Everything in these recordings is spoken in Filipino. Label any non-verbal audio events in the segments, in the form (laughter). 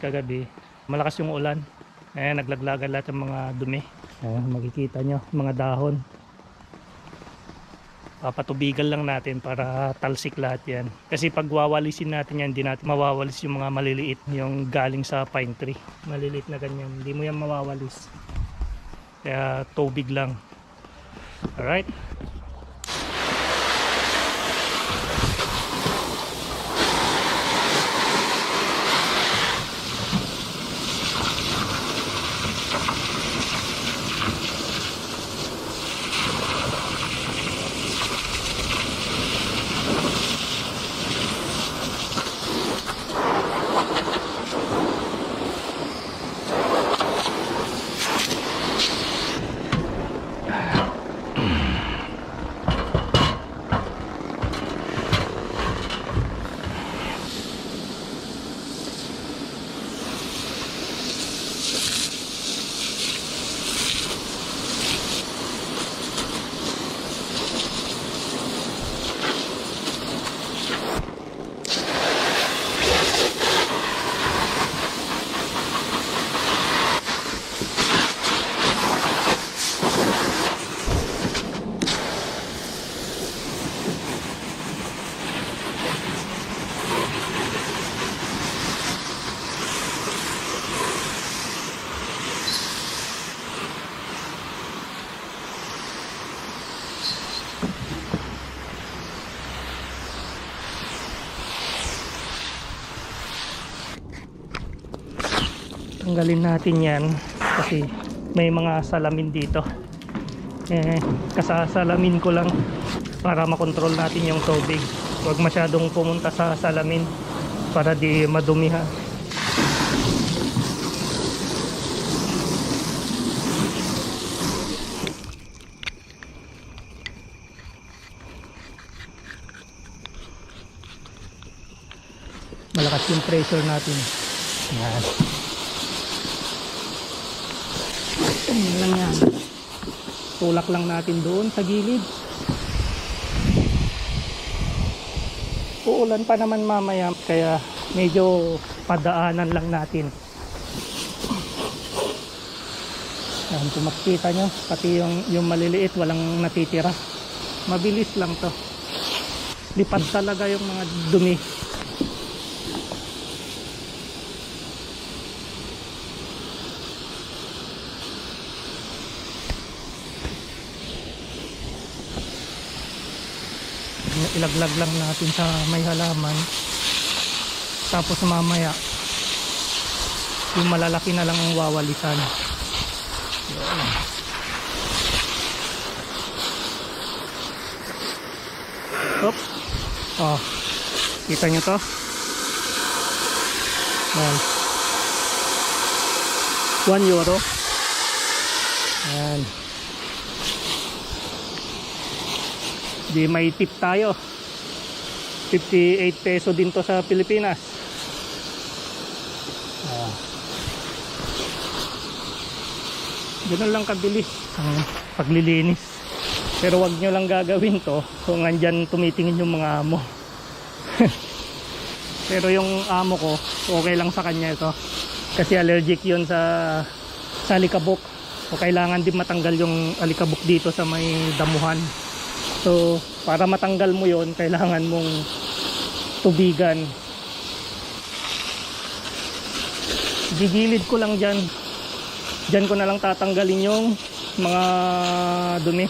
Kagabi, malakas yung ulan. Ayan, naglaglagan lahat ng mga dumi. Ayan, makikita nyo, mga dahon. Papatubigan lang natin para talsik lahat yan. Kasi pag wawalisin natin yan, hindi natin mawawalis yung mga maliliit, yung galing sa pine tree. Maliliit na ganyan, hindi mo yan mawawalis. Kaya tubig lang. Alright? Tanggalin natin yan. Kasi may mga salamin dito. Eh, kasasalamin ko lang para makontrol natin yung tubig. Huwag masyadong pumunta sa salamin para di madumi ha? Malakas yung pressure natin. Yan Ayun lang yan. Tulak lang natin doon sa gilid. Uulan pa naman mamaya kaya medyo padaanan lang natin. Yan, kung makikita nyo, pati yung, yung maliliit, walang natitira. Mabilis lang to. Lipad talaga yung mga dumi. Ilaglag lang natin sa may halaman tapos mamaya yung malalaki na lang ang wawalisan Yun. Oop. oh kita nyo to Ayan. 1 euro Ayan. Di may tip tayo. 58 peso din to sa Pilipinas. Ah. Ganun lang kabilis ang paglilinis. Pero wag nyo lang gagawin to kung andyan tumitingin yung mga amo. (laughs) Pero yung amo ko, okay lang sa kanya ito. Kasi allergic yun sa, sa alikabok. So kailangan din matanggal yung alikabok dito sa may damuhan. So, para matanggal mo yon kailangan mong tubigan. Gigilid ko lang dyan. Dyan ko na lang tatanggalin yung mga dumi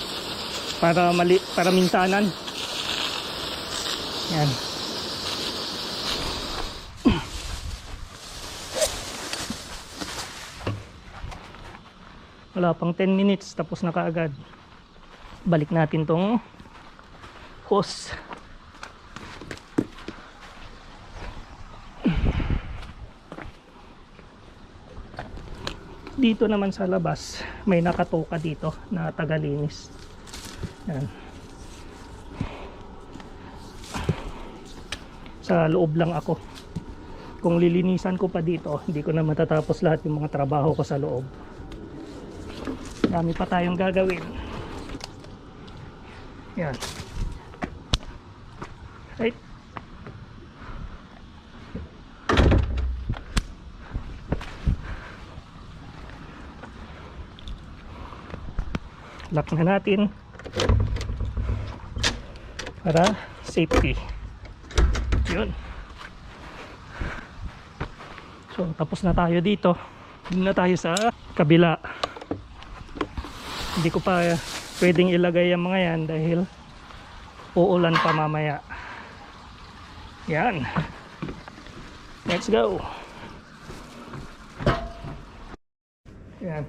para mali para minsanan. Yan. Wala pang 10 minutes tapos na kaagad. Balik natin tong hose. Dito naman sa labas, may nakatoka dito na tagalinis. Yan. Sa loob lang ako. Kung lilinisan ko pa dito, hindi ko na matatapos lahat yung mga trabaho ko sa loob. Dami pa tayong gagawin. Yan. Wait. Lock na natin para safety. Yun. So, tapos na tayo dito. Doon na tayo sa kabila. Hindi ko pa pwedeng ilagay ang mga yan dahil uulan pa mamaya yan. Let's go. Yan.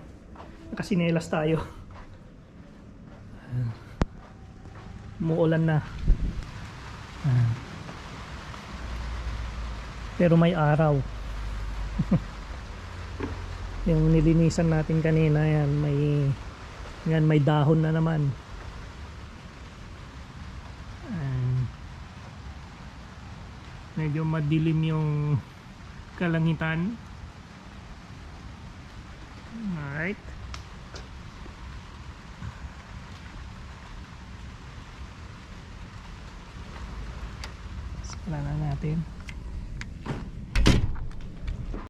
Nakasinelas tayo. Umuulan na. Pero may araw. (laughs) Yung nilinisan natin kanina yan may yan may dahon na naman medyo madilim yung kalangitan alright Wala na natin.